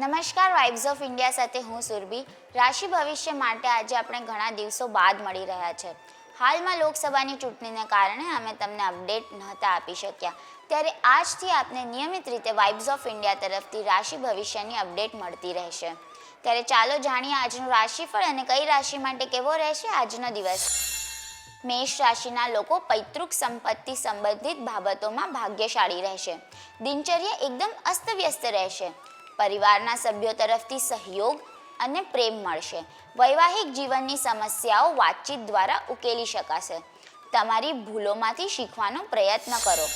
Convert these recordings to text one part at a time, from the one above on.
નમસ્કાર vibes of India સાથે હું સુરભી. રાશિ ભવિષ્ય માટે આજે આપણે ઘણા દિવસો બાદ મળી રહ્યા છે. હાલમાં લોકસભાની ચૂંટણીને કારણે અમે તમને અપડેટ નહોતા આપી શક્યા. ત્યારે આજથી આપને નિયમિત રીતે વાઇબ્સ ઓફ ઇન્ડિયા તરફથી રાશિ ભવિષ્યની અપડેટ મળતી રહેશે. ત્યારે ચાલો જાણીએ આજનું રાશિફળ અને કઈ રાશિ માટે કેવો રહેશે આજનો દિવસ. મેષ રાશિના લોકો પૈતૃક સંપત્તિ સંબંધિત બાબતોમાં ભાગ્યશાળી રહેશે. દિનચર્યા એકદમ અસ્તવ્યસ્ત રહેશે. પરિવારના સભ્યો તરફથી સહયોગ અને પ્રેમ મળશે. વૈવાહિક જીવનની સમસ્યાઓ વાતચીત દ્વારા ઉકેલી શકાશે. તમારી ભૂલોમાંથી શીખવાનો પ્રયત્ન કરો.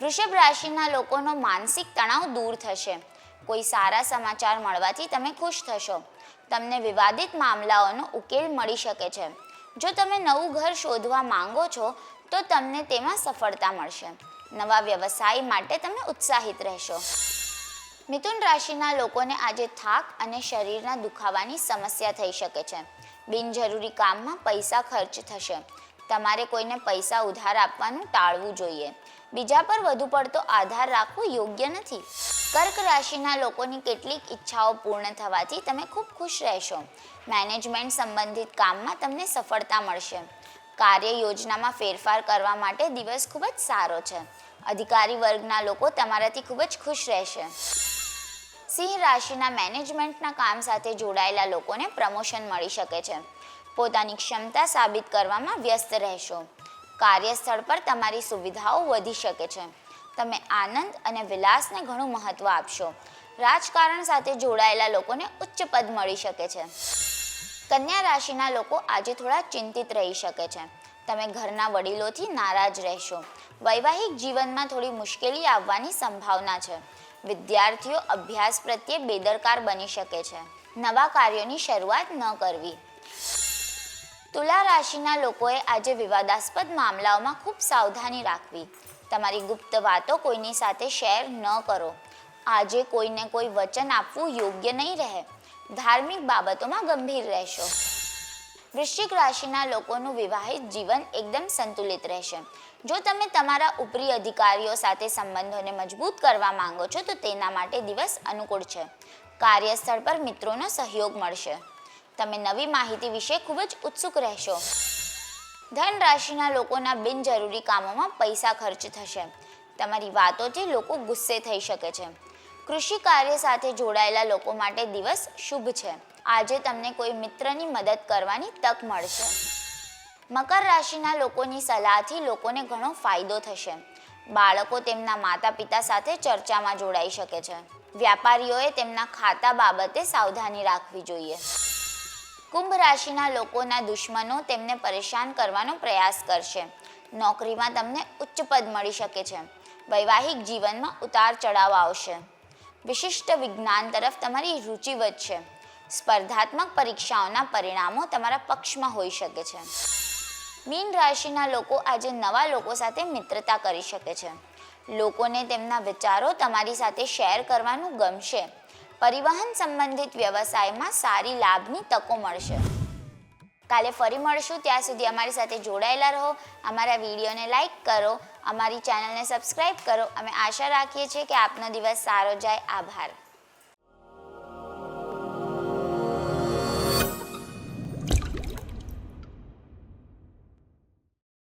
વૃષભ રાશિના લોકોનો માનસિક તણાવ દૂર થશે. કોઈ સારા સમાચાર મળવાથી તમે ખુશ થશો. તમને વિવાદિત મામલાઓનો ઉકેલ મળી શકે છે. જો તમે નવું ઘર શોધવા માંગો છો, તો તમને તેમાં સફળતા મળશે. નવા વ્યવસાય માટે તમે ઉત્સાહિત રહેશો. મિથુન રાશિના લોકોને આજે થાક અને શરીરના દુખાવાની સમસ્યા થઈ શકે છે. બિનજરૂરી કામમાં પૈસા ખર્ચ થશે. તમારે કોઈને પૈસા ઉધાર આપવાનું ટાળવું જોઈએ. બીજા પર વધુ પડતો આધાર રાખવો યોગ્ય નથી. કર્ક રાશિના લોકોની કેટલીક ઈચ્છાઓ પૂર્ણ થવાથી તમે ખૂબ ખુશ રહેશો. મેનેજમેન્ટ સંબંધિત કામમાં તમને સફળતા મળશે. કાર્ય યોજનામાં ફેરફાર કરવા માટે દિવસ ખૂબ જ સારો છે. અધિકારી વર્ગના લોકો તમારાથી ખૂબ જ ખુશ રહેશે. સિંહ રાશિના મેનેજમેન્ટના કામ સાથે જોડાયેલા લોકોને પ્રમોશન મળી શકે છે. પોતાની ક્ષમતા સાબિત કરવામાં વ્યસ્ત રહેશો. કાર્યસ્થળ પર તમારી સુવિધાઓ વધી શકે છે. તમે આનંદ અને વિલાસને ઘણું મહત્ત્વ આપશો. રાજકારણ સાથે જોડાયેલા લોકોને ઉચ્ચ પદ મળી શકે છે. કન્યા રાશિના લોકો આજે થોડા ચિંતિત રહી શકે છે. તમે ઘરના વડીલોથી નારાજ રહેશો. વૈવાહિક જીવનમાં થોડી મુશ્કેલી આવવાની સંભાવના છે. વિદ્યાર્થીઓ અભ્યાસ પ્રત્યે બેદરકાર બની શકે છે. નવા કાર્યોની શરૂઆત ન કરવી. તુલા રાશિના લોકોએ આજે વિવાદાસ્પદ મામલાઓમાં ખૂબ સાવધાની રાખવી. તમારી ગુપ્ત વાતો કોઈની સાથે શેર ન કરો. આજે કોઈને કોઈ વચન આપવું યોગ્ય નહીં રહે. ધાર્મિક બાબતોમાં ગંભીર રહેશો. વૃશ્ચિક રાશિના લોકોનું વિવાહિત જીવન એકદમ સંતુલિત રહેશે. જો તમે તમારા ઉપરી અધિકારીઓ સાથે સંબંધોને મજબૂત કરવા માંગો છો, તો તેના માટે દિવસ અનુકૂળ છે. કાર્યસ્થળ પર મિત્રોનો સહયોગ મળશે. તમે નવી માહિતી વિશે ખૂબ જ ઉત્સુક રહેશો. ધન રાશિના લોકોના બિનજરૂરી કામોમાં પૈસા ખર્ચ થશે. તમારી વાતોથી લોકો ગુસ્સે થઈ શકે છે. કૃષિ કાર્ય સાથે જોડાયેલા લોકો માટે દિવસ શુભ છે. આજે તમને કોઈ મિત્રની મદદ કરવાની તક મળશે. મકર રાશિના લોકોની સલાહથી લોકોને ઘણો ફાયદો થશે. બાળકો તેમના માતા પિતા સાથે ચર્ચામાં જોડાઈ શકે છે. વ્યાપારીઓએ તેમના ખાતા બાબતે સાવધાની રાખવી જોઈએ. કુંભ રાશિના લોકોના દુશ્મનો તેમને પરેશાન કરવાનો પ્રયાસ કરશે. નોકરીમાં તમને ઉચ્ચ પદ મળી શકે છે. વૈવાહિક જીવનમાં ઉતાર ચઢાવ આવશે. વિશિષ્ટ વિજ્ઞાન તરફ તમારી રુચિ વધશે. સ્પર્ધાત્મક પરીક્ષાઓના પરિણામો તમારા પક્ષમાં હોઈ શકે છે. મીન રાશિના લોકો આજે નવા લોકો સાથે મિત્રતા કરી શકે છે. લોકોને તેમના વિચારો તમારી સાથે શેર કરવાનું ગમશે. પરિવહન સંબંધિત વ્યવસાયમાં સારી લાભની તકો મળશે. કાલે ફરી મળશું. ત્યાં સુધી અમારી સાથે જોડાયેલા રહો. અમારા વિડીયોને લાઈક કરો. અમારી ચેનલને સબસ્ક્રાઈબ કરો. અમે આશા રાખીએ છીએ કે આપનો દિવસ સારો જાય. આભાર.